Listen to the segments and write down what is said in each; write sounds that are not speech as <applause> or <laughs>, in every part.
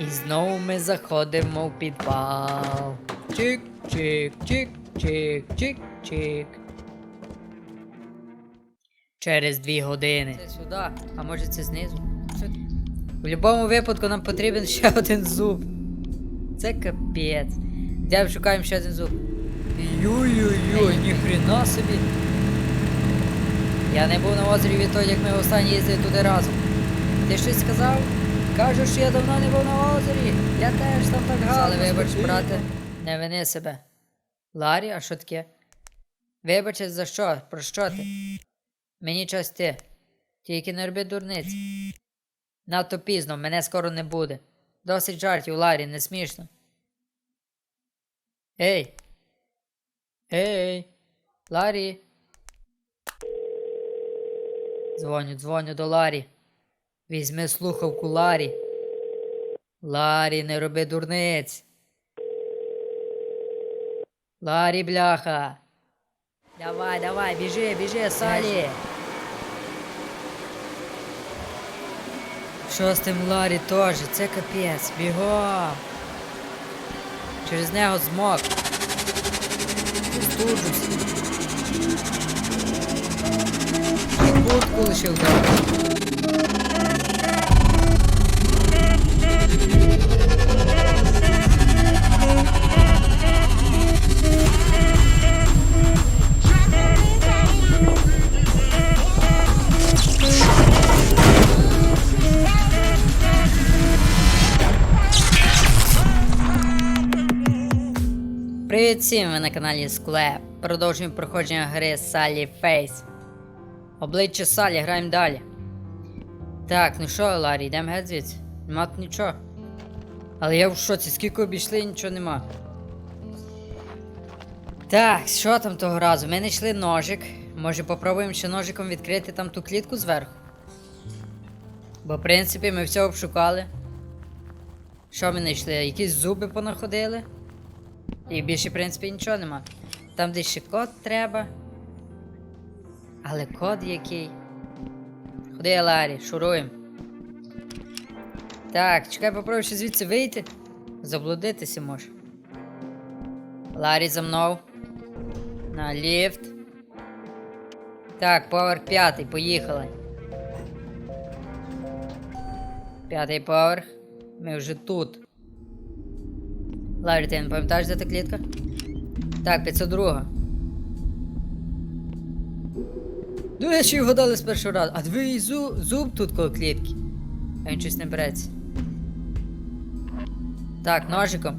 І знову ми заходимо в підвал. Чик, чик, чик, чик, чик, чик. Через дві години. Це сюди, а може це знизу? В будь-якому випадку нам потрібен ще один зуб. Це капець. Де шукаємо ще один зуб. Йой-йой-йой, ніхрена собі. Я не був на озері відтоді, як ми останні їздили туди разом. Ти щось сказав? Кажу, що я давно не був на озері. Я теж там так гарно. Але вибач, брате, не вини себе. Ларі, а що таке? Вибач, за що? Про що ти? Мені час ти. Тільки не роби дурниць. Надто пізно, мене скоро не буде. Досить жартів, Ларі, не смішно. Ей. Ей. Ларі. Дзвоню, дзвоню до Ларі. Візьми слухавку Ларі. Ларі, не роби дурниць. Ларі, бляха. Давай, давай, біжи, біжи, Салі. Що з тим Ларі теж? Це капець, бігом. Через нього змок. Студжуся. І куртку лишив там. Привіт всім, ви на каналі Склеп. Продовжуємо проходження гри Sally Face. Обличчя Салі, граємо далі. Так, ну що, Ларі, йдемо геть звідси. Нема нічого. Але я в шоці, скільки обійшли, нічого нема. Так, що там того разу? Ми знайшли ножик. Може попробуємо ще ножиком відкрити там ту клітку зверху. Бо, в принципі, ми все обшукали. Що ми знайшли? Якісь зуби понаходили. І більше, в принципі, нічого нема. Там десь ще код треба. Але код який. Ходи, Ларі, шуруємо. Так, чекай, попробуй ще звідси вийти. Заблудитися може. Ларі за мною. На ліфт. Так, поверх п'ятий, поїхали. П'ятий поверх. Ми вже тут. Ларі, ти не пам'ятаєш, де та клітка? Так, 502. Ну, я ще й вгадали з першого разу. А диви зуб тут коло клітки. А він щось не береться. Так, ножиком.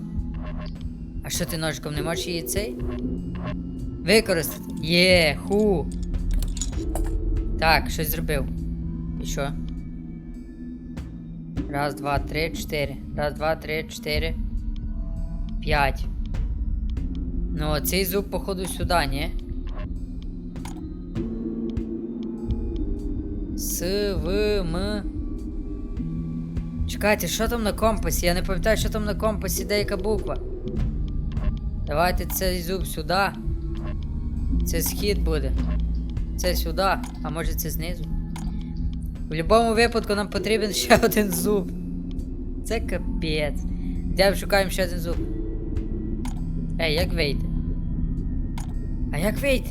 А що ти ножиком не можеш її цей? Використати. Є, ху. Так, щось зробив. І що? Раз, два, три, чотири. Раз, два, три, чотири. П'ять. Ну, цей зуб, походу, сюди, ні? С, В, М. Чекайте, що там на компасі? Я не пам'ятаю, що там на компасі, де буква. Давайте цей зуб сюди. Це схід буде. Це сюди, а може це знизу. В будь-якому випадку нам потрібен ще один зуб. Це капець. Де шукаємо ще один зуб. Ей, як вийти? А як вийти?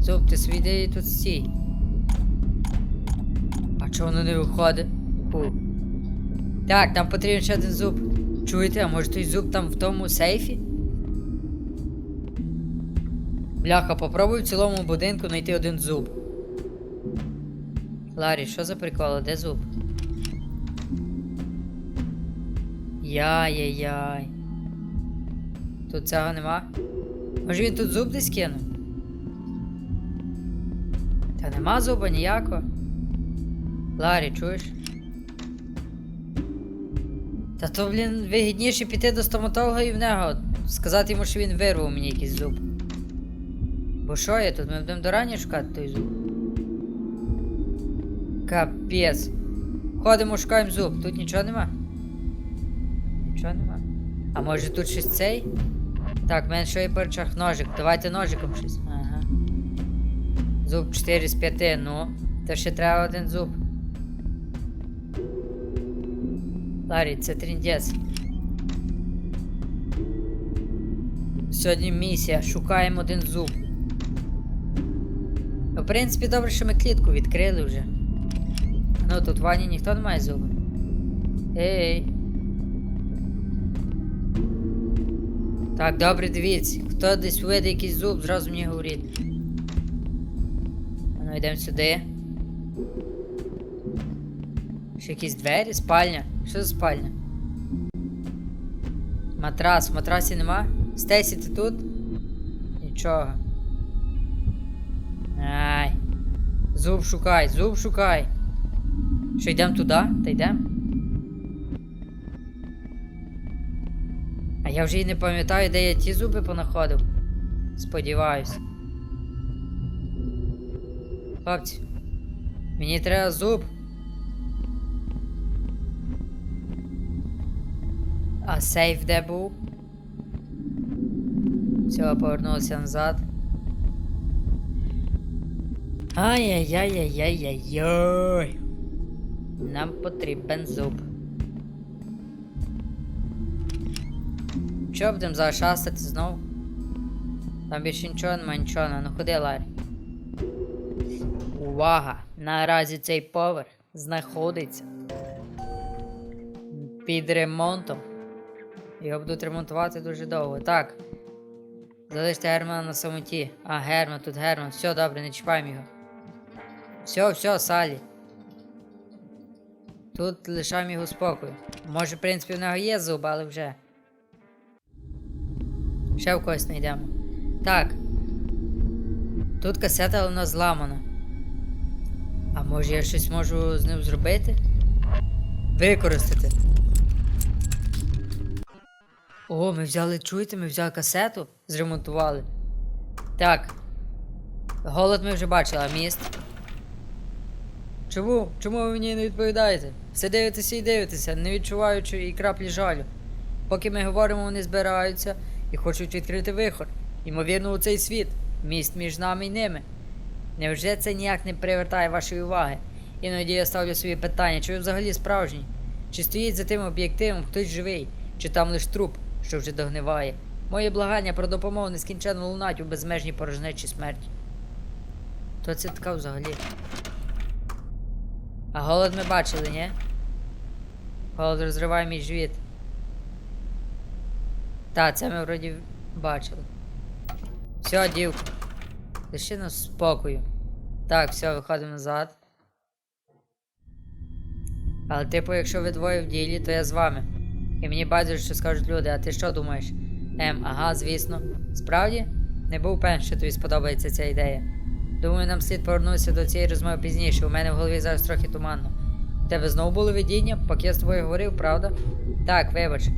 Зуб, ти свій тут стій. Чого воно не виходить? Фу. Так, нам потрібен ще один зуб. Чуєте, а може той зуб там в тому сейфі? Бляха, попробуй в цілому будинку знайти один зуб. Ларі, що за прикол? Де зуб? Яй-яй-яй. Тут цього нема? Може він тут зуб десь кинув? Та нема зуба ніякого. Ларі, чуєш? Та то, блін, вигідніше піти до стоматолога і в нього сказати йому, що він вирвав мені якийсь зуб. Бо що я тут? Ми будемо до рані шукати той зуб. Капець. Ходимо, шукаємо зуб. Тут нічого нема. Нічого нема. А може тут щось цей? Так, в мене що є по речах ножик. Давайте ножиком щось. Ага. Зуб 4 з 5, ну. Та ще треба один зуб. Ларі, це тріндець. Сьогодні місія. Шукаємо один зуб. В принципі, добре, що ми клітку відкрили вже. Ну, тут в ванні ніхто не має зуби. Ей. Так, добре, дивіться. Хто десь вийде якийсь зуб, зразу мені говорить. Ну, йдемо сюди. Ще якісь двері, спальня. Що за спальня? Матрас, в матрасі нема? Стесі, ти тут? Нічого. Ай. Зуб шукай, зуб шукай. Що йдемо туди? Та йдемо? А я вже й не пам'ятаю, де я ті зуби понаходив. Сподіваюсь. Хлопці, мені треба зуб. А сейф де був? Все, повернувся назад. Ай-яй-яй-яй-яй-яй. Нам потрібен зуб. Що будемо зашастати знов? Там більше нічого немає, нічого, ну ходи, Ларі. Увага! Наразі цей поверх знаходиться під ремонтом. Його будуть ремонтувати дуже довго. Так. Залиште Германа на самоті. А, Герман, тут Герман. Все добре, не чіпаємо його. Все, все, Салі. Тут лишаємо його спокою. Може, в принципі, в нього є зуб, але вже. Ще в когось знайдемо. Так. Тут касета, але вона зламана. А може я щось можу з ним зробити? Використати. О, ми взяли, чуєте, ми взяли касету, зремонтували. Так. Голод ми вже бачили, а міст. Чому? Чому ви мені не відповідаєте? Все дивитеся і дивитеся, не відчуваючи і краплі жалю. Поки ми говоримо, вони збираються і хочуть відкрити вихор. Ймовірно, у цей світ, міст між нами і ними. Невже це ніяк не привертає вашої уваги? Іноді я ставлю собі питання, чи ви взагалі справжній? Чи стоїть за тим об'єктивом хтось живий, чи там лиш труп, що вже догниває? Моє благання про допомогу нескінченно лунать у безмежній порожнечі смерті. Хто це така взагалі? А голод ми бачили, ні? Голод розриває мій живіт. Та, це ми вроді бачили. Все, дівка. Лиши нас спокою. Так, все, виходимо назад. Але типу, якщо ви двоє в ділі, то я з вами. І мені байдуже, що скажуть люди, а ти що думаєш? Ем, ага, звісно. Справді? Не був певен, що тобі сподобається ця ідея. Думаю, нам слід повернутися до цієї розмови пізніше. У мене в голові зараз трохи туманно. У тебе знову було видіння, поки я з тобою говорив, правда? Так, вибач.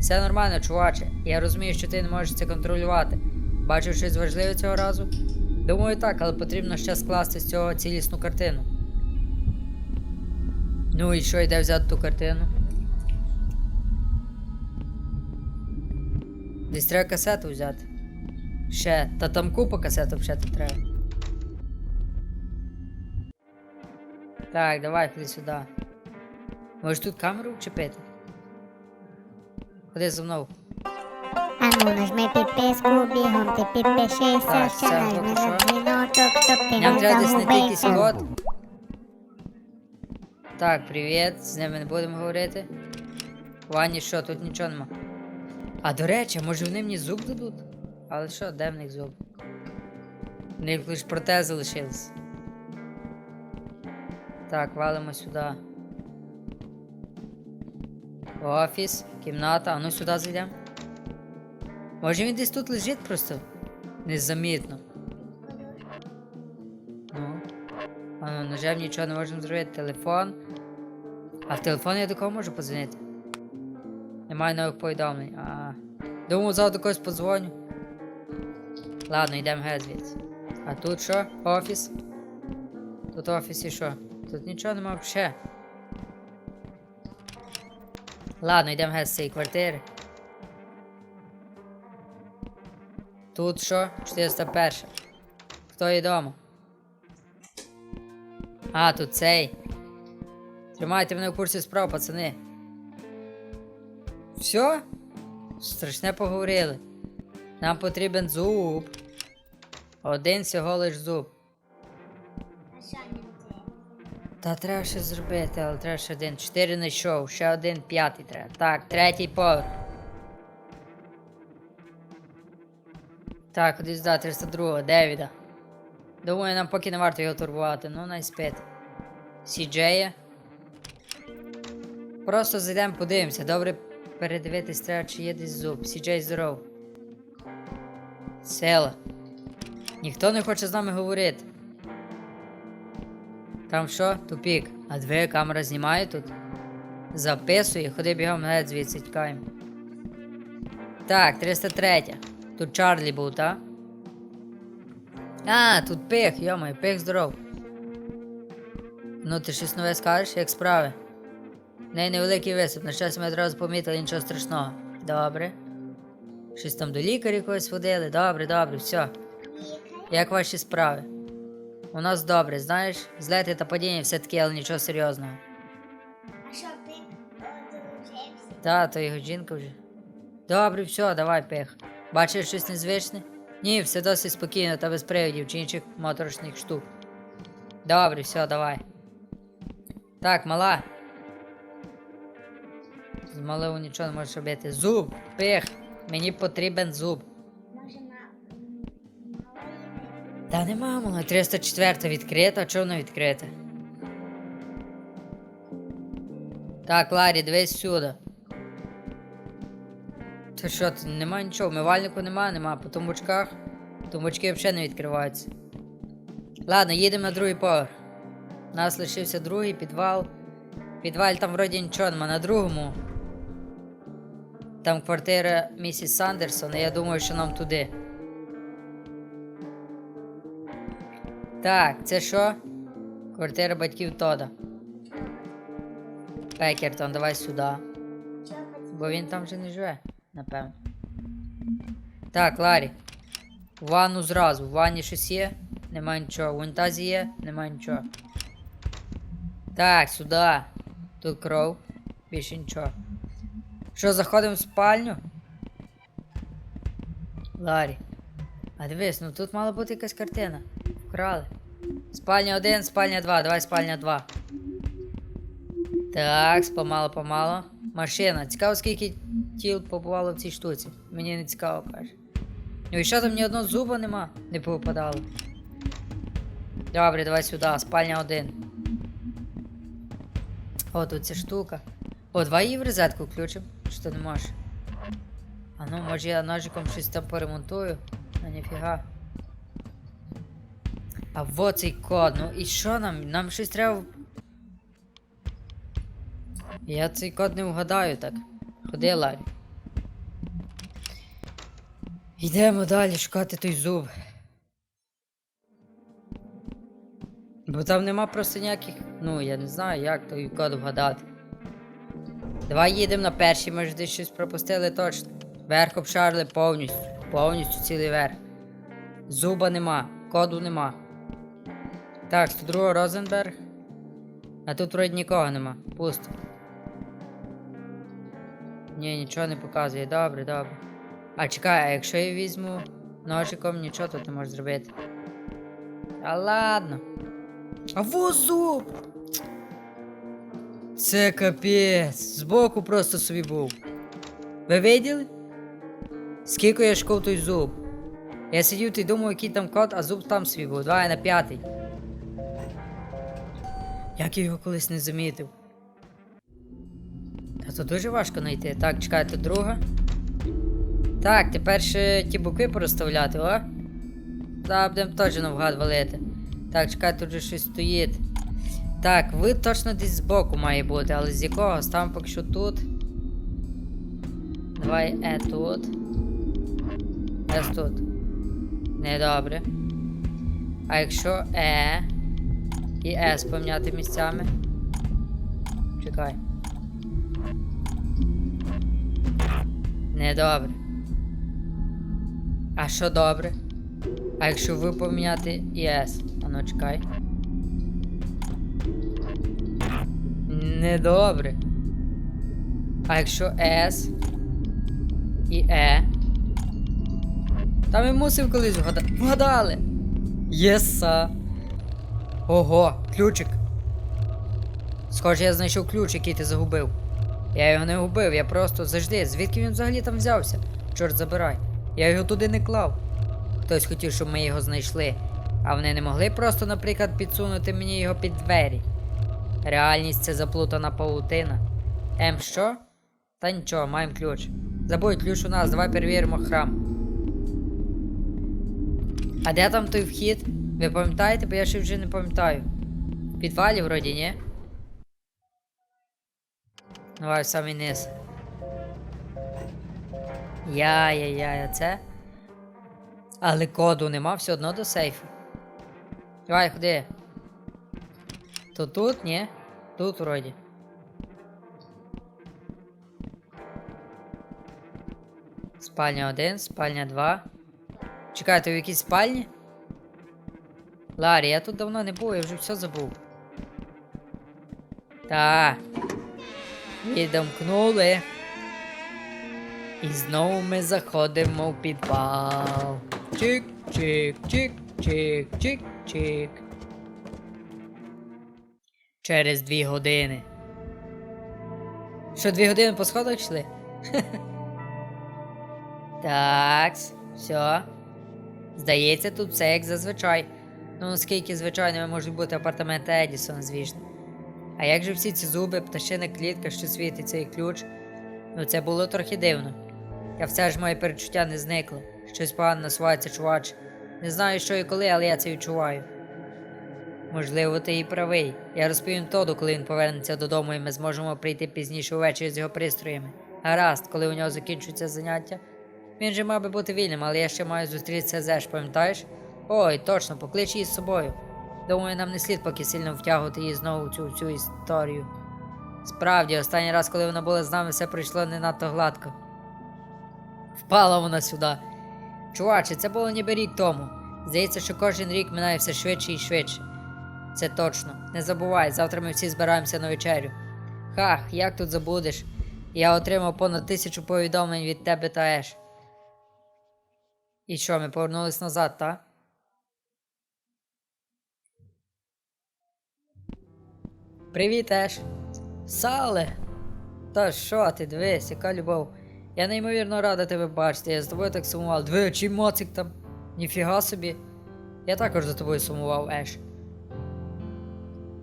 Все нормально, чуваче. Я розумію, що ти не можеш це контролювати. Бачив щось важливе цього разу? Думаю, так, але потрібно ще скласти з цього цілісну картину. Ну і що йде взяти ту картину? Десь треба касету взяти. Ще, та там купа касеток ще тут треба. Так, давай, ходи сюди. Можеш тут камеру вчепити? Ходи за мною. Ану, нажми підписку, бігом ти підпишися, Так, ще нажми поки на що. дзвіночок, щоб ти Нам не треба десь знайти якийсь загубився. код. Так, привіт, з ними не будемо говорити. Вані, що, тут нічого нема. А до речі, може вони мені зуб дадуть? Але що, де в них зуб? В них лише протези лишились. Так, валимо сюди. Офіс, кімната, а ну сюди зайдемо. Може він десь тут лежить просто? Незамітно. Ну. А ну, ножем нічого не можемо зробити. Телефон. А в телефон я до кого можу подзвонити? Немає нових повідомлень. А. Думаю, завтра когось подзвоню. Ладно, йдемо геть звідси. А тут що? Офіс? Тут в офісі що? Тут нічого нема взагалі. Ладно, йдемо геть з цієї квартири. Тут що? 401. Хто є вдома? А, тут цей. Тримайте мене в курсі справ, пацани. Все? Страшне поговорили. Нам потрібен зуб. Один всього лиш зуб. Та треба ще зробити, але треба ще один. Чотири знайшов, ще один, п'ятий треба. Так, третій поверх. Так, кудись да, 302, Девіда. Думаю, нам поки не варто його турбувати, ну най спить. Сіджея. Просто зайдемо, подивимося. Добре передивитись треба, чи є десь зуб. Сіджей здоров. Села. Ніхто не хоче з нами говорити. Там що? Тупік. А дві камера знімає тут. Записує, ходи бігом геть звідси тікаємо. Так, 303. Тут Чарлі був, та? А, тут пих, йомай, пих здоров. Ну, ти щось нове скажеш, як справи? Неї невеликий висип, на щастя, ми одразу помітили нічого страшного. Добре. Щось там до лікаря якогось водили. Добре, добре, все. Як ваші справи? У нас добре, знаєш, злети та падіння все таки, але нічого серйозного. А що ти одружився? Та, то його жінка вже. Добре, все, давай пих. Бачиш щось незвичне? Ні, все досить спокійно та без привидів чи інших моторошних штук. Добре, все, давай. Так, мала. З малого нічого не можеш робити. Зуб, пих. Мені потрібен зуб. Та нема, мала, 304 відкрита, а чого вона відкрита? Так, Ларі, дивись сюди. Та що, тут нема нічого, вмивальнику нема, нема, по тумбочках. Тумбочки взагалі не відкриваються. Ладно, їдемо на другий поверх. У нас лишився другий підвал. Підвал там вроді нічого нема, на другому. Там квартира місіс Сандерсон, і я думаю, що нам туди. Так, це що? Квартира батьків Тода. Пекертон, давай сюди. Бо він там вже не живе, напевно. Так, Ларі. Ванну зразу. В ванні щось є? Нема нічого. В унітазі є? Нема нічого. Так, сюди. Тут кров. Більше нічого. Що, заходимо в спальню? Ларі. А дивись, ну тут мала бути якась картина. Вкрали. Спальня 1, спальня 2. Давай спальня 2. Так, помало, помало. Машина. Цікаво, скільки тіл побувало в цій штуці. Мені не цікаво, каже. Ну і що там ні одного зуба нема? Не повипадало. Добре, давай сюди, спальня 1. О, тут ця штука. О, давай її в розетку включимо. Чи то не можеш? А ну, може я ножиком щось там поремонтую. А ніфіга. А вот цей код. Ну і що нам? Нам щось треба. Я цей код не вгадаю так. Ходи, Ларі. Йдемо далі шукати той зуб. Бо там нема просто ніяких. Ну, я не знаю, як той код вгадати. Давай їдемо на перший, може десь щось пропустили точно. Верх обшарили повністю. Повністю цілий верх. Зуба нема, коду нема. Так, 102 Розенберг. А тут вроді нікого нема. Пусто. Ні, нічого не показує. Добре, добре. А чекай, а якщо я візьму ножиком, нічого тут не можу зробити. А ладно. А во зуб! Це капець. Збоку просто собі був. Ви виділи? Скільки я шков той зуб? Я сидів і думав, який там код, а зуб там собі був. Давай на п'ятий. Як я його колись не замітив. Та то дуже важко знайти. Так, чекайте, друга. Так, тепер ще ті боки порозставляти, о? Та будемо точно навгад валити. Так, чекай, тут же щось стоїть. Так, ви точно десь збоку має бути, але з якого? Ставимо поки що тут. Давай Е тут. С тут. Недобре. А якщо Е і С поміняти місцями? Чекай. Недобре. А що добре? А якщо ви поміняти і С? Ну чекай. Недобре. А якщо S і E? Та ми мусив колись вгадати. Вгадали! Єса! Ого, ключик. Схоже, я знайшов ключ, який ти загубив. Я його не губив, я просто завжди. Звідки він взагалі там взявся? Чорт забирай. Я його туди не клав. Хтось хотів, щоб ми його знайшли. А вони не могли просто, наприклад, підсунути мені його під двері. Реальність це заплутана паутина. Ем, що? Та нічого, маємо ключ. Забудь, ключ у нас, давай перевіримо храм. А де там той вхід? Ви пам'ятаєте, бо я ще вже не пам'ятаю. В підвалі вроді, ні? Давай в самий низ. Я-я-я, а це? Але коду нема все одно до сейфу. Давай, ходи. То тут, ні? Тут вроді. Спальня 1, спальня 2. Чекай, ти в якійсь спальні? Ларі, я тут давно не був, я вже все забув. Та. Відомкнули. І знову ми заходимо в підвал. Чик, Через дві години. Що, дві години по сходах йшли? <laughs> Так, все. Здається, тут все як зазвичай. Ну, наскільки звичайними можуть бути апартаменти Едісона, звісно. А як же всі ці зуби, пташина клітка, що світиться і ключ? Ну, це було трохи дивно. Я все ж моє перечуття не зникло. Щось погано насувається, чувач. Не знаю, що і коли, але я це відчуваю. Можливо, ти і правий. Я розповім Тоду, коли він повернеться додому, і ми зможемо прийти пізніше увечері з його пристроями. Гаразд, коли у нього закінчується заняття. Він же мав би бути вільним, але я ще маю зустрітися з Еш, пам'ятаєш? Ой, точно, поклич її з собою. Думаю, нам не слід поки сильно втягувати її знову в цю, в цю історію. Справді, останній раз, коли вона була з нами, все пройшло не надто гладко. Впала вона сюди. Чуваче, це було ніби рік тому. Здається, що кожен рік минає все швидше і швидше. Це точно. Не забувай, завтра ми всі збираємося на вечерю. Хах, як тут забудеш? Я отримав понад тисячу повідомлень від тебе та Еш. І що, ми повернулись назад, та? Привіт, Еш. Сале. Та що ти, дивись, яка любов. Я неймовірно рада тебе бачити, я з тобою так сумував. Диви, чий моцик там. Ніфіга собі. Я також за тобою сумував, Еш.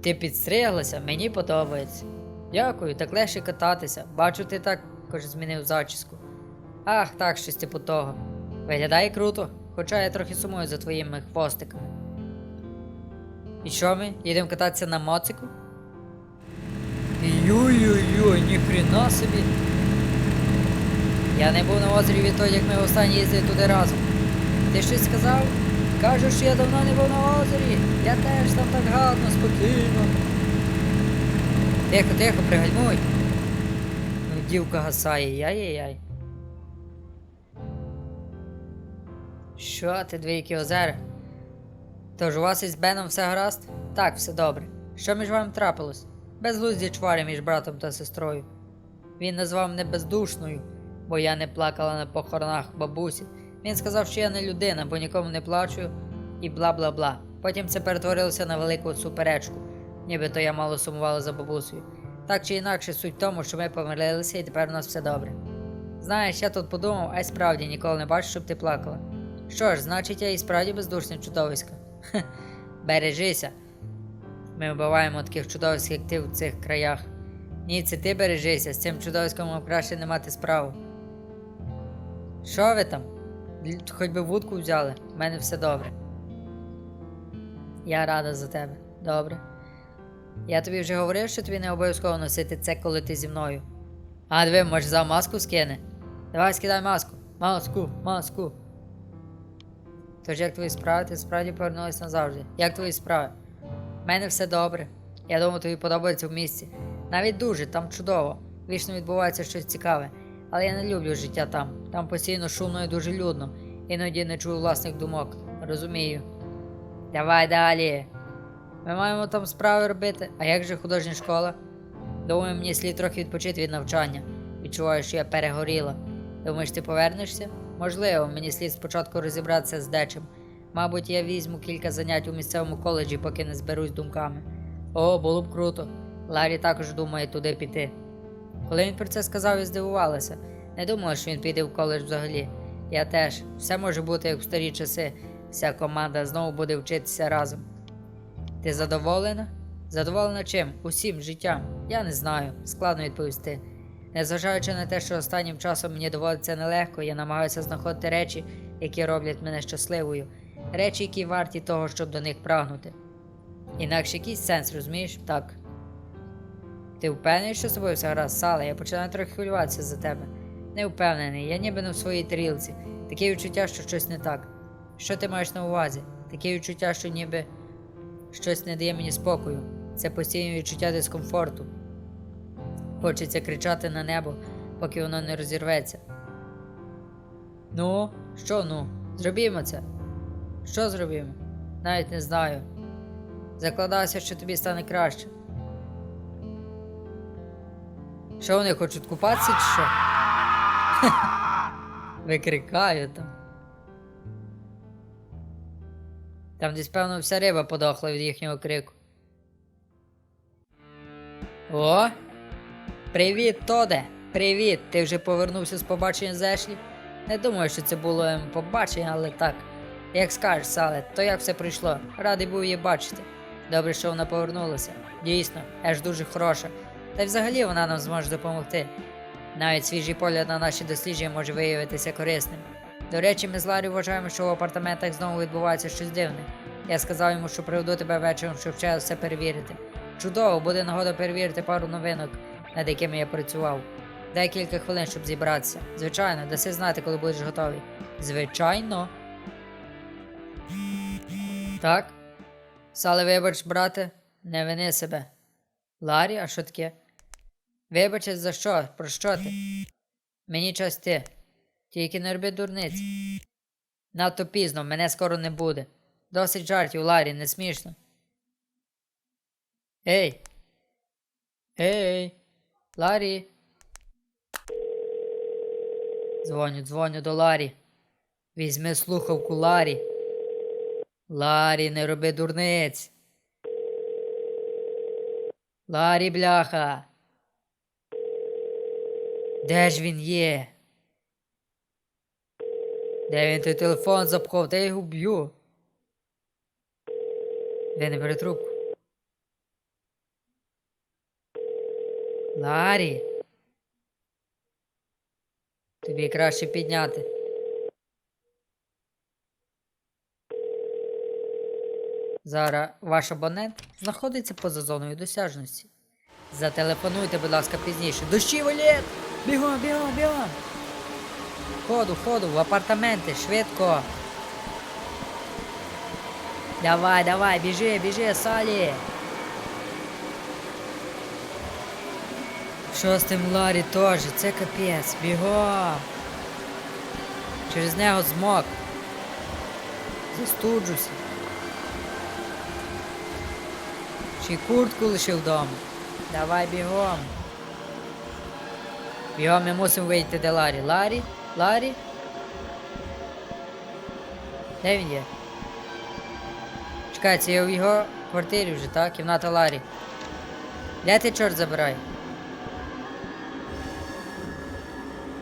Ти підстриглася, мені подобається. Дякую, так легше кататися. Бачу, ти також змінив зачіску. Ах, так, щось типу того. Виглядає круто, хоча я трохи сумую за твоїми хвостиками. І що ми? Їдемо кататися на моцику? Йой-йой-йой, ніхрена собі. Я не був на озері відтоді, як ми останні їздили туди разом. Ти щось сказав? Кажу, що я давно не був на озері. Я теж там так гарно, спокійно. Тихо, тихо, пригальмуй. Дівка гасає, яй-яй-яй. Що ти, двійки озера? Тож у вас із Беном все гаразд? Так, все добре. Що між вами трапилось? Безглузді чвари між братом та сестрою. Він назвав мене бездушною, бо я не плакала на похоронах бабусі. Він сказав, що я не людина, бо нікому не плачу, і бла бла бла. Потім це перетворилося на велику суперечку, нібито я мало сумувала за бабусею. Так чи інакше, суть в тому, що ми помирилися і тепер у нас все добре. Знаєш, я тут подумав, а й справді ніколи не бачу, щоб ти плакала. Що ж, значить, я і справді бездушне чудовисько. Хе, бережися. Ми вбиваємо таких чудовиськ, як ти в цих краях. Ні, це ти бережися, з цим чудовиськом краще не мати справу. Що ви там? Хоч би вудку взяли, в мене все добре. Я рада за тебе. Добре. Я тобі вже говорив, що тобі не обов'язково носити це, коли ти зі мною. А диви, може за маску скине? Давай скидай маску. Маску, маску. Тож як твої справи, ти справді повернулась назавжди. Як твої справи? У мене все добре. Я думаю, тобі подобається в місті. Навіть дуже, там чудово. Вічно відбувається щось цікаве. Але я не люблю життя там. Там постійно шумно і дуже людно. Іноді не чую власних думок. Розумію. Давай далі. Ми маємо там справи робити. А як же художня школа? Думаю, мені слід трохи відпочити від навчання. відчуваю, що я перегоріла. Думаєш, ти повернешся? Можливо, мені слід спочатку розібратися з дечим. Мабуть, я візьму кілька занять у місцевому коледжі, поки не зберусь думками. О, було б круто. Ларі також думає туди піти. Коли він про це сказав, я здивувалася. Не думала, що він піде в коледж взагалі. Я теж. Все може бути як в старі часи. Вся команда знову буде вчитися разом. Ти задоволена? Задоволена чим? Усім життям? Я не знаю, складно відповісти. Незважаючи на те, що останнім часом мені доводиться нелегко, я намагаюся знаходити речі, які роблять мене щасливою, речі, які варті того, щоб до них прагнути. Інакше якийсь сенс, розумієш? Так. Ти впевнений, що з тобою все гаразд, Сале? Я починаю трохи хвилюватися за тебе. Не впевнений, я ніби не в своїй тарілці. Таке відчуття, що щось не так. Що ти маєш на увазі? Таке відчуття, що ніби щось не дає мені спокою. Це постійне відчуття дискомфорту. Хочеться кричати на небо, поки воно не розірветься. Ну, що ну? Зробімо це. Що зробімо? Навіть не знаю. Закладаюся, що тобі стане краще. Що вони хочуть купатися чи що? <laughs> Викрикаю там. Там десь, певно, вся риба подохла від їхнього крику. О! Привіт, Тоде! Привіт! Ти вже повернувся з побачення з Ешлі? Не думаю, що це було побачення, але так. Як скажеш, Сале, то як все пройшло? Радий був її бачити. Добре, що вона повернулася. Дійсно, Еш дуже хороша. Та й взагалі вона нам зможе допомогти. Навіть свіжий погляд на наші дослідження може виявитися корисним. До речі, ми з Ларі вважаємо, що в апартаментах знову відбувається щось дивне. Я сказав йому, що приведу тебе вечором, щоб ще все перевірити. Чудово, буде нагода перевірити пару новинок, над якими я працював. Дай кілька хвилин, щоб зібратися. Звичайно, даси знати, коли будеш готовий. Звичайно. Так. Сале, вибач, брате, не вини себе. Ларі, а що таке? Вибачте, за що? Про що ти? Мені час ти. Тільки не роби дурниць. Надто пізно, мене скоро не буде. Досить жартів, Ларі, не смішно. Ей. Ей. Ларі. Дзвоню, дзвоню до Ларі. Візьми слухавку Ларі. Ларі, не роби дурниць. Ларі, бляха. Де ж він є? Де він той телефон запхав, та я його б'ю. Де не бере трубку? Ларі. Тобі краще підняти. Зараз ваш абонент знаходиться поза зоною досяжності. Зателефонуйте, будь ласка, пізніше. Дощі валет! Бігом, бігом, бігом! Ходу, ходу, в апартаменти, швидко. Давай, давай, біжи, біжи, Салі. Що з тим Ларі теж? Це капець, бігом. Через нього змок. Застуджуся. Ще й куртку лишив вдома. Давай бігом. Бігом ми мусимо вийти де Ларі. Ларі? Ларі? Де він є? Чекай, я в його квартирі вже, так? Кімната Ларі. Де ти чорт забирай?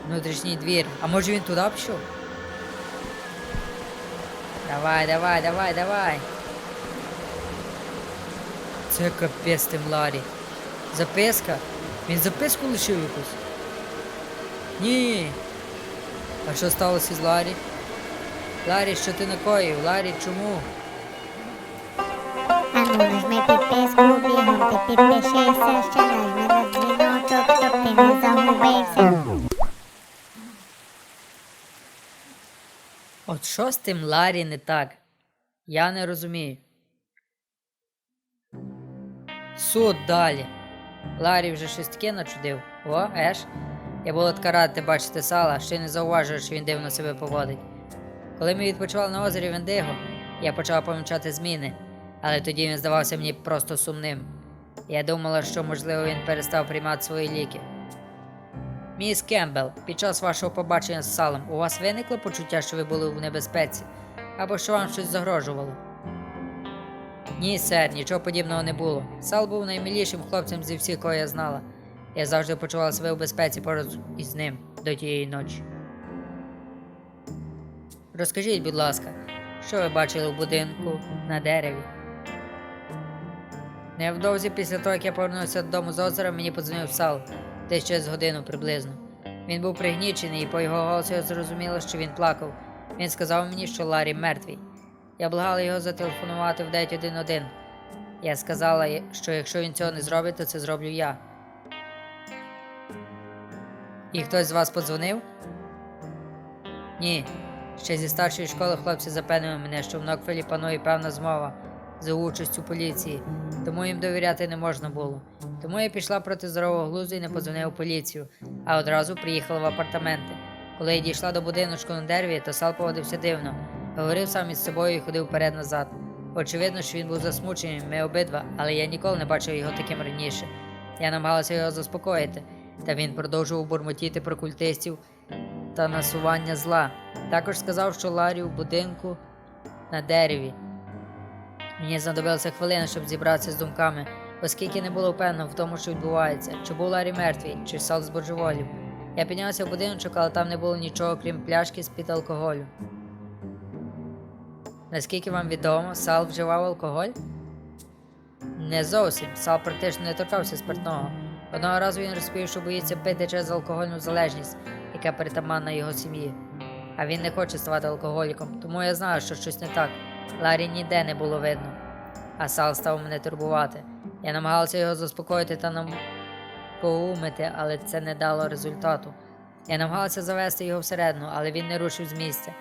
Внутрішній двір. А може він туди пішов? Давай, давай, давай, давай. Це капець тим Ларі. Записка? Він записку лишив якусь? Ні. А що сталося з Ларі? Ларі, що ти накоїв? Ларі, чому? Ану, нажми підписку, бігом ти підпишися, ще нажми на дзвіночок, щоб ти не загубився. От що з тим Ларі не так? Я не розумію. Суд далі. Ларі вже щось таке начудив. О, еш. Я була така рада бачити сала, ще й не зауважую, що він дивно себе поводить. Коли ми відпочивали на озері Вендиго, я почала помічати зміни, але тоді він здавався мені просто сумним. Я думала, що можливо він перестав приймати свої ліки. Міс Кембл, під час вашого побачення з салом у вас виникло почуття, що ви були в небезпеці, або що вам щось загрожувало? Ні, сер, нічого подібного не було. Сал був наймилішим хлопцем зі всіх, кого я знала. Я завжди почувала себе в безпеці поруч із ним до тієї ночі. Розкажіть, будь ласка, що ви бачили в будинку на дереві? Невдовзі після того, як я повернувся додому з озера, мені подзвонив Сал, десь через годину приблизно. Він був пригнічений, і по його голосу я зрозуміла, що він плакав. Він сказав мені, що Ларі мертвий. Я благала його зателефонувати в 911. Я сказала, що якщо він цього не зробить, то це зроблю я. І хтось з вас подзвонив? Ні. Ще зі старшої школи хлопці запевнили мене, що в Нокфелі панує певна змова за участю поліції, тому їм довіряти не можна було. Тому я пішла проти здорового глузду і не подзвонила в поліцію, а одразу приїхала в апартаменти. Коли я дійшла до будиночку на дереві, то Сал поводився дивно, говорив сам із собою і ходив вперед-назад. Очевидно, що він був засмучений, ми обидва, але я ніколи не бачив його таким раніше. Я намагалася його заспокоїти, та він продовжував бурмотіти про культистів та насування зла. Також сказав, що Ларі в будинку на дереві. Мені знадобилася хвилина, щоб зібратися з думками, оскільки не було впевнено в тому, що відбувається, чи був Ларі мертвий, чи Сал збожеволів. Я піднявся в будиночок, але там не було нічого, крім пляшки з-під алкоголю. Наскільки вам відомо, Сал вживав алкоголь? Не зовсім. Сал практично не торкався спиртного. Одного разу він розповів, що боїться пити через алкогольну залежність, яка притаманна його сім'ї. А він не хоче ставати алкоголіком, тому я знаю, що щось не так. Ларі ніде не було видно. А Сал став мене турбувати. Я намагалася його заспокоїти та нам поумити, але це не дало результату. Я намагалася завести його всередину, але він не рушив з місця.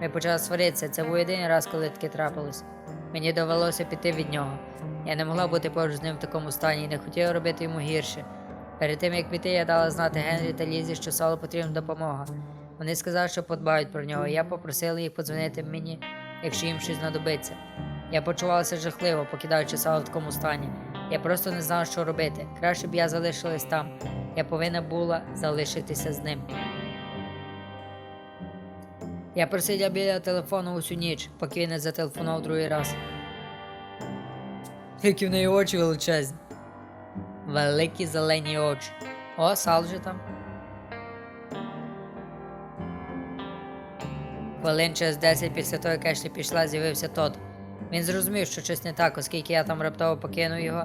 Ми почали сваритися. Це був єдиний раз, коли таке трапилось. Мені довелося піти від нього. Я не могла бути поруч з ним в такому стані і не хотіла робити йому гірше. Перед тим як піти, я дала знати Генрі та Лізі, що Салу потрібна допомога. Вони сказали, що подбають про нього. Я попросила їх подзвонити мені, якщо їм щось знадобиться. Я почувалася жахливо, покидаючи Сало в такому стані. Я просто не знала, що робити. Краще б я залишилась там. Я повинна була залишитися з ним. Я просиділа біля телефону усю ніч, поки він не зателефонував другий раз. Які в неї очі величезні. Великі зелені очі. О, Сал же там. Хвилин через 10 після того, як Ешлі пішла, з'явився Тод. Він зрозумів, що щось не так, оскільки я там раптово покинув його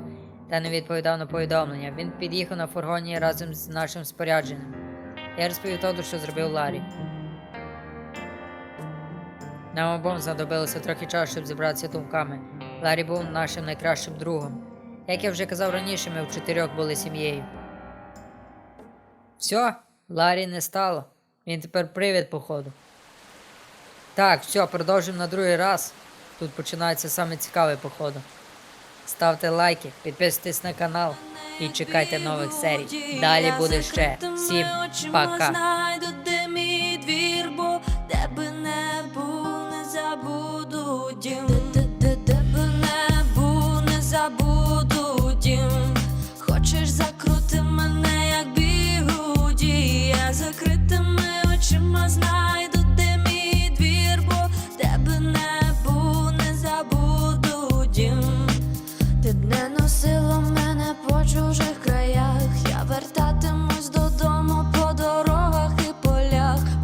та не відповідав на повідомлення. Він під'їхав на фургоні разом з нашим спорядженням. Я розповів Тоду, що зробив Ларі. Нам обом знадобилося трохи часу, щоб зібратися думками. Ларі був нашим найкращим другом. Як я вже казав раніше, ми в чотирьох були сім'єю. Все, Ларі не стало. Він тепер привід, походу. Так, все, продовжимо на другий раз. Тут починається саме цікаве, походу. Ставте лайки, підписуйтесь на канал і чекайте нових серій. Далі буде ще. Всім пока.